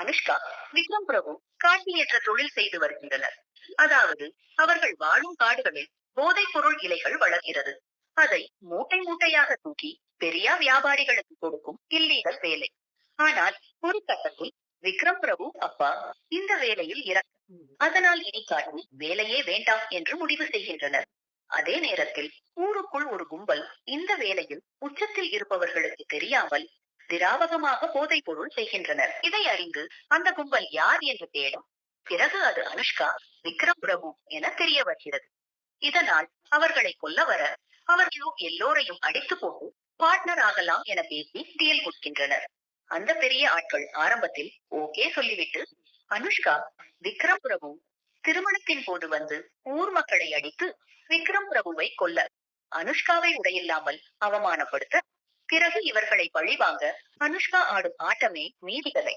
அனுஷ்கா விக்ரம் பிரபு காட்டியேற்ற தொழில் செய்து வருகின்றனர். அதாவது அவர்கள் வாழும் காடுகளில் போதைப் பொருள் இலைகள் வளர்கிறது. அதை மூட்டை மூட்டையாக தூக்கி பெரிய வியாபாரிகளுக்கு கொடுக்கும் இல்லீகல் வேலை. ஆனால் ஒரு கட்டத்தில் விக்ரம் பிரபு அப்பா இந்த வேலையில் இறக்க அதனால் இனி காட்டி வேலையே வேண்டாம் என்று முடிவு செய்கின்றனர். அதே நேரத்தில் ஊருக்குள் ஒரு கும்பல் இந்த வேலையில் உச்சத்தில் இருப்பவர்களுக்கு தெரியாமல் திராவகமாக போதைப் பொருள் செய்கின்றனர். இதை அறிந்து அந்த கும்பல் யார் என்று தேடும். பிறகு அது அனுஷ்கா விக்ரம் பிரபு என தெரிய வருகிறது இதனால் அவர்களை கொல்ல வர அவர்களோ எல்லோரையும் அடித்து போட்டு பார்ட்னர் ஆகலாம் என பேசி டீல் கொடுக்கின்றனர். அந்த பெரிய ஆட்கள் ஆரம்பத்தில் ஓகே சொல்லிவிட்டு அனுஷ்கா விக்ரம் பிரபு திருமணத்தின் போது வந்து ஊர் மக்களை அடித்து விக்ரம் பிரபுவை கொல்ல அனுஷ்காவை உடையில்லாமல் அவமானப்படுத்த பிறகு இவர்களை பழிவாங்க. அனுஷ்கா ஆடும் ஆட்டமே மீதிகளை